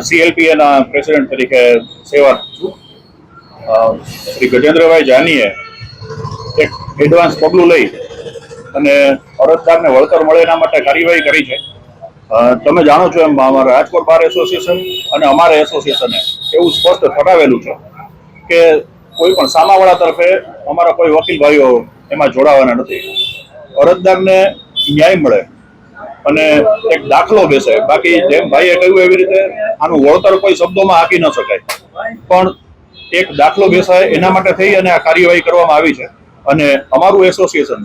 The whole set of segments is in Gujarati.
સીએલપીએના પ્રેસિડેન્ટ તરીકે સેવા છું. શ્રી ગજેન્દ્રભાઈ જાનીએ એક એડવાન્સ પગલું લઈ અને અરજદારને વળતર મળે એના માટે કાર્યવાહી કરી છે. તમે જાણો છો એમ અમારા રાજકોટ બાર એસોસિએશન અને અમારા એસોસિએશને એવું સ્પષ્ટ ઠરાવેલું છે કે કોઈ પણ સામાવાળા તરફે અમારા કોઈ વકીલ ભાઈઓ એમાં જોડાવાના નથી. અરજદારને ન્યાય મળે અને એક દાખલો બેસે બાકી જેમ ભાઈએ કહ્યું એવી રીતે, આનું વળતર કોઈ શબ્દોમાં આપી ન શકાય. પણ એક દાખલો બેસાય, એના માટે થઈ અને આ કાર્યવાહી કરવામાં આવી છે. અને અમારું એસોસિએશન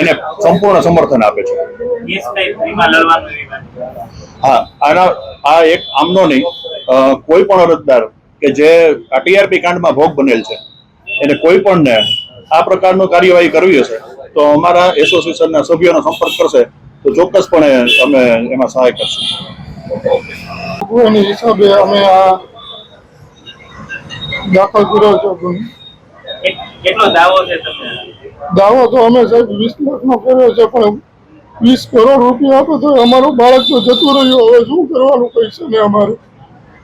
એને સંપૂર્ણ સમર્થન આપે છે. હા, આના, આ એક આમનો નહીં. કોઈ પણ અરજદાર કે જે આ ટીઆરપી કાંડમાં ભોગ બનેલ છે, એને કોઈ પણને આ પ્રકારનું કાર્યવાહી કરવી હશે, તો અમારા એસોસિએશનના સભ્યોનો સંપર્ક કરશે. તો ચોક્કસપણે અમે એમાં સહાય કરશું. એની હિસાબે અમે આ દાખલ કર્યો છે કેટલો દાવો છે દાવો તો અમે સાહેબ વીસ લાખનો કર્યો છે પણ વીસ કરોડ રૂપિયા આપે તો અમારું બાળક તો જતું રહ્યું હવે શું કરવાનું પૈસા ને અમારે?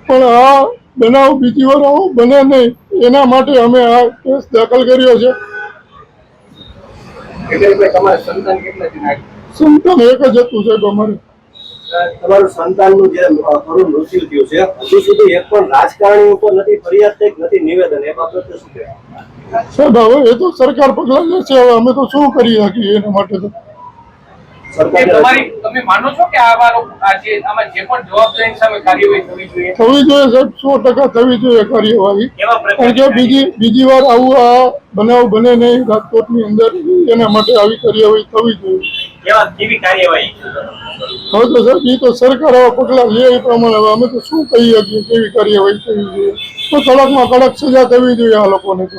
પણ આ બનાવ બીજી વાર આવો બને નહીં એના માટે અમે આ કેસ દાખલ કર્યો છે. એટલે તમારા સંતાન કેટલા છે એક જ હતું સાહેબ અમારે. તમારું સંતાનનું જે કરુણ મૃત્યુ થયું છે હજુ સુધી એક પણ રાજકારણી ઉપર નથી ફરિયાદ થઈ નથી નિવેદન એ બાબતે શું કહેવાય સાહેબ હવે એ તો સરકાર પગલાં લે છે હવે અમે તો શું કરી શકીએ એના માટે તો? એ સરકારે તમારી તમે માનો છો કે આવાનો આ જે આમાં જે પણ જવાબદારી સામે કાર્યવાહી થવી જોઈએ? થવી જોઈએ સાહેબ સો ટકા થવી જોઈએ કાર્યવાહી. કારણ કે બીજી બીજી વાર આવું આ બનાવ બને નહીં રાજકોટની અંદર એના માટે આવી કાર્યવાહી થવી જોઈએ. કેવા કેવી કાર્યવાહી? હવે તો સાહેબ એ તો સરકાર આવા પગલાં લે એ પ્રમાણે હવે અમે તો શું કહીએ છીએ કેવી કાર્યવાહી થવી જોઈએ? તો કડકમાં કડક સજા થવી જોઈએ આ લોકોને તો.